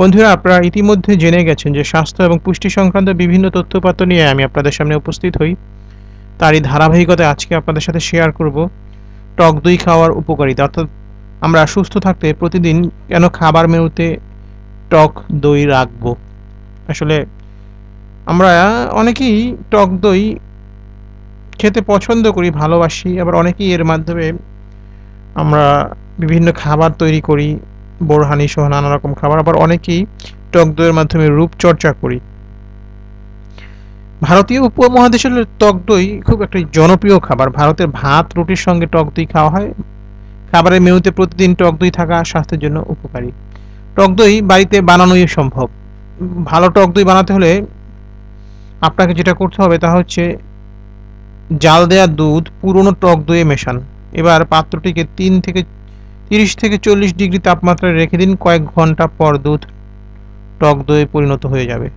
বন্ধুরা, আপনারা ইতিমধ্যে জেনে গেছেন যে স্বাস্থ্য এবং পুষ্টি সংক্রান্ত বিভিন্ন তথ্যপাত্র নিয়ে আমি আপনাদের সামনে উপস্থিত হই। তারই ধারাবাহিকতায় আজকে আপনাদের সাথে শেয়ার করব টক দই খাওয়ার উপকারিতা। অর্থাৎ আমরা সুস্থ থাকতে প্রতিদিন কেন খাবার মেনুতে টক দই রাখব? আসলে আমরা অনেকেই টক দই খেতে পছন্দ করি, ভালোবাসি, আবার অনেকেই এর মাধ্যমে আমরা বিভিন্ন খাবার তৈরি করি বোরহানি সহ নানা রকম খাবার, আবার অনেকেই টক দইয়ের মাধ্যমে রূপচর্চা করি। ভারতীয় উপমহাদেশের টক দই খুব একটা জনপ্রিয় খাবার। ভারতের ভাত, রুটির সঙ্গে টক দই খাওয়া হয়। খাবারের মেনুতে প্রতিদিন টক দই থাকা স্বাস্থ্যের জন্য উপকারী। টক দই বাড়িতে বানানোই সম্ভব। ভালো টক দই বানাতে হলে আপনাকে যেটা করতে হবে তা হচ্ছে জাল দেয়া দুধ পুরনো টক দইয়ে মেশান। এবার পাত্রটিকে তিন থেকে তিরিশ থেকে চল্লিশ ডিগ্রি তাপমাত্রায় রেখে দিন, কয়েক ঘণ্টা পর দুধ টক দইয়ে পরিণত হয়ে যাবে।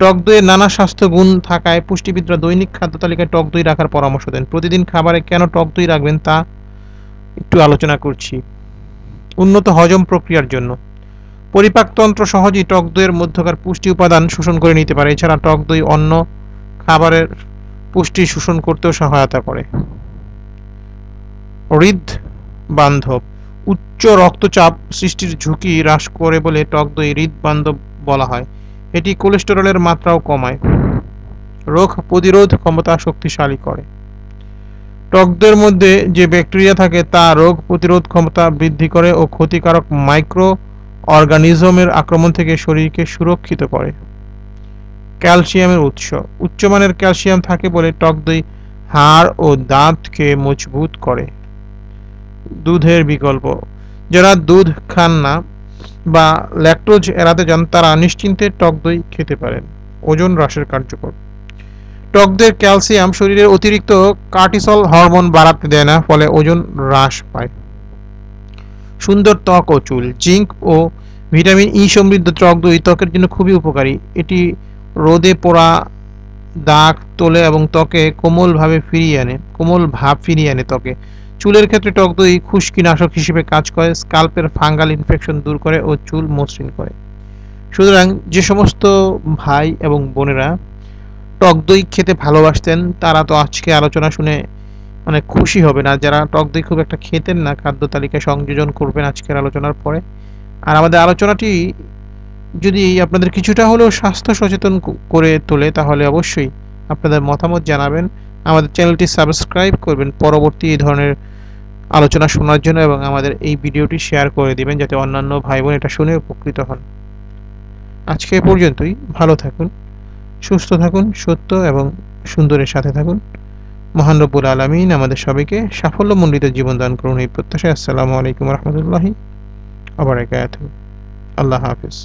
টক দইয়ে নানা স্বাস্থ্য গুণ থাকায় পুষ্টিবিদরা দৈনিক খাদ্য তালিকায় টক দই রাখার পরামর্শ দেন। প্রতিদিন খাবারে কেন টক দই রাখবেন তা একটু আলোচনা করছি। উন্নত হজম প্রক্রিয়ার জন্য। পরিপাকতন্ত্র সহজেই টক দইয়ের মধ্যকার পুষ্টি উপাদান শোষণ করে নিতে পারে। এছাড়া টক দই অন্য খাবারের পুষ্টি শোষণ করতেও সহায়তা করে। হৃদ বান্ধব। উচ্চ রক্তচাপ সৃষ্টির ঝুঁকি হ্রাস করে বলে টক দই হৃদ বান্ধব বলা হয়। এটি কোলেস্টেরলের মাত্রাও কমায়। রোগ প্রতিরোধ ক্ষমতা শক্তিশালী করে। টক দইয়ের মধ্যে যে ব্যাকটেরিয়া থাকে, তা রোগ প্রতিরোধ ক্ষমতা বৃদ্ধি করে ও ক্ষতিকারক মাইক্রো অর্গানিজমের আক্রমণ থেকে শরীরকে সুরক্ষিত করে। ক্যালসিয়ামের উৎস। উচ্চমানের ক্যালসিয়াম থাকে বলে টক দই হাড় ও দাঁতকে মজবুত করে। দুধের বিকল্প। যারা দুধ খান না বা ল্যাকটোজ এড়াতে যান, তারা নিশ্চিন্তে টক দই খেতে পারেন। ওজন হ্রাসের কার্যকর। টক দইয়ের ক্যালসিয়াম শরীরের অতিরিক্ত কার্টিসল হরমোন বাড়াতে দেয় না, ফলে ওজন হ্রাস পায়। সুন্দর ত্বক ও চুল, জিঙ্ক ও ভিটামিন ই সমৃদ্ধ টক দই ত্বকের জন্য খুবই উপকারী। এটি রোদে পোড়া দাগ তোলে এবং ত্বকে কোমলভাবে ফিরিয়ে আনে, কোমল ভাব ফিরিয়ে আনে ত্বকে। চুলের ক্ষেত্রে টক দই খুশকিনাশক হিসেবে কাজ করে, স্কাল্পের ফাঙ্গাল ইনফেকশন দূর করে ও চুল মসৃণ করে। সুতরাং যে সমস্ত ভাই এবং বোনেরা টক দই খেতে ভালোবাসতেন, তারা তো আজকে আলোচনা শুনে অনেক খুশি হবে না। যারা টক দই খুব একটা খেতেন না, খাদ্য তালিকায় সংযোজন করবেন আজকের আলোচনার পরে। আর আমাদের আলোচনাটি যদি আপনাদের কিছুটা হলেও স্বাস্থ্য সচেতন করে তোলে, তাহলে অবশ্যই আপনাদের মতামত জানাবেন। আমাদের চ্যানেলটি সাবস্ক্রাইব করবেন। পরবর্তী এই ধরনের আলোচনা শোনার জন্য এবং আমাদের এই ভিডিওটি শেয়ার করে দিবেন যাতে অন্যান্য ভাই বোন এটা শুনে উপকৃত হন। আজকে পর্যন্তই। ভালো থাকুন, সুস্থ থাকুন, সত্য এবং সুন্দরের সাথে থাকুন। মহান রব্বুল আলমিন আমাদের সবাইকে সাফল্যমণ্ডিত জীবন দান করুন এই প্রত্যাশায়। আসসালামু আলাইকুম রহমতুল্লাহি আবার আল্লাহ হাফিজ।